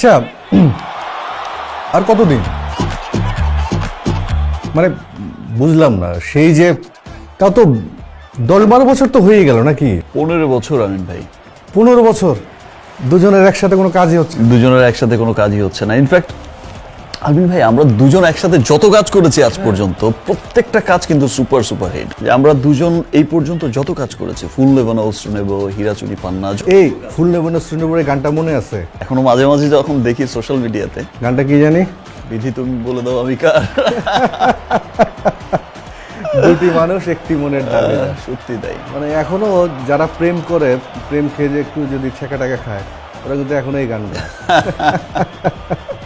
আচ্ছা আর কতদিন? মানে বুঝলাম না সেই যে তা তো দশ বারো বছর তো হয়ে গেল নাকি? পনেরো বছর আমিন ভাই। পনেরো বছর দুজনের একসাথে কোনো কাজই হচ্ছে দুজনের একসাথে কোনো কাজই হচ্ছে না। ইনফ্যাক্ট আমিন ভাই আমরা দুজন একসাথে যত কাজ করেছি আজ পর্যন্ত প্রত্যেকটা কাজ কিন্তু সুপার সুপার হিট আমরা দুজন এই পর্যন্ত যত কাজ করেছি ফুল লেবানো অস্ত্র নেব হীরাচুরি পান্না এই ফুল নেবনের শ্রীনগরের গানটা মনে আছে? এখনও মাঝে মাঝে যখন দেখি সোশ্যাল মিডিয়াতে গানটা কি জানি? বিধি তুমি বলে দাও আমি কার? দুটি মানুষ একটি মনের দাবি। সত্যি তাই। মানে এখনও যারা প্রেম করে প্রেম খেয়ে যে একটু যদি ছেঁকা টাকা খায় ওরা কিন্তু এখনও এই গান গায়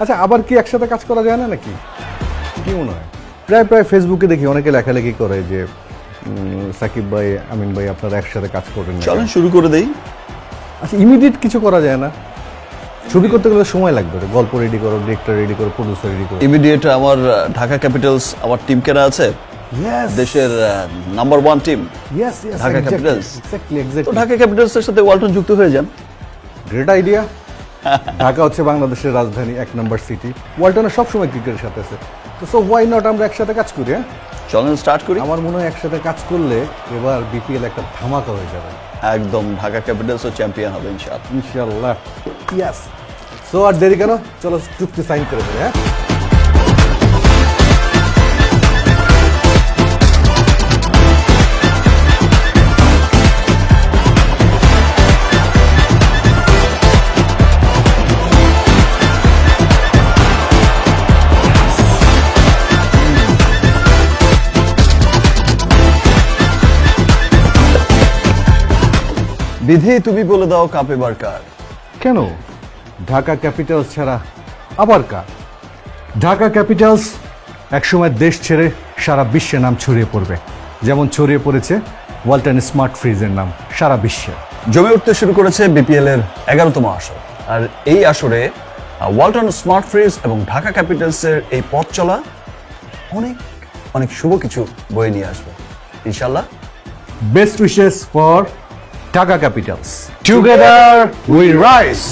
আচ্ছা আবার কি একসাথে কাজ করা যায় না নাকি? কি মনে হয়? প্রায় প্রায় ফেসবুকে দেখি অনেকে লেখালেখি করে যে সাকিব ভাই আমিন ভাই আপনারা একসাথে কাজ করেন চলেন শুরু করে দেই। আচ্ছা ইমিডিয়েট কিছু করা যায় না? ছবি করতে গেলে সময় লাগবে রে। গল্প রেডি করো ডিরেক্টর রেডি করো প্রডিউসার রেডি করো। ইমিডিয়েট আমার ঢাকা ক্যাপিটালস আমার টিম কেনা আছে? দেশের number one team Dhaka? Exactly Dhaka ক্যাপিটালসের সাথে ওয়ালটন যুক্ত হয়ে যান। গ্রেট আইডিয়া ঢাকা হচ্ছে বাংলাদেশের রাজধানী এক নম্বর সিটি। ওয়ালটনের সবসময় ক্রিকেটের সাথে আছে। তো সো ওয়াই নট আমরা একসাথে কাজ করি হ্যাঁ? চলেন স্টার্ট করি। আমার মনে হয় একসাথে কাজ করলে এবার বিপিএল একটা ধামাকা হয়ে যাবে। একদম ঢাকা ক্যাপিটালসও চ্যাম্পিয়ন হবে ইনশাআল্লাহ। ইনশাল্লাহ ইয়াস সো আর দেরি কেন? চলো চুক্তি সাইন করে দেবে হ্যাঁ? বিধি তুমি বলে দাও কাপ এবার কার। কেন? ঢাকা ক্যাপিটালস ছাড়া আবার কার? ঢাকা ক্যাপিটালস একসময় দেশ ছেড়ে সারা বিশ্বে নাম ছড়িয়ে পড়বে। যেমন ছড়িয়ে পড়েছে ওয়ালটন স্মার্ট ফ্রিজের নাম সারা বিশ্বে জমে উঠতে শুরু করেছে বিপিএল এর এগারোতম আসর। আর এই আসরে ওয়ালটন স্মার্ট ফ্রিজ এবং ঢাকা ক্যাপিটালসের এই পথ চলা অনেক অনেক শুভ কিছু বয়ে নিয়ে আসবে। ইনশাল্লাহ best wishes for Dhaka Capitals together we rise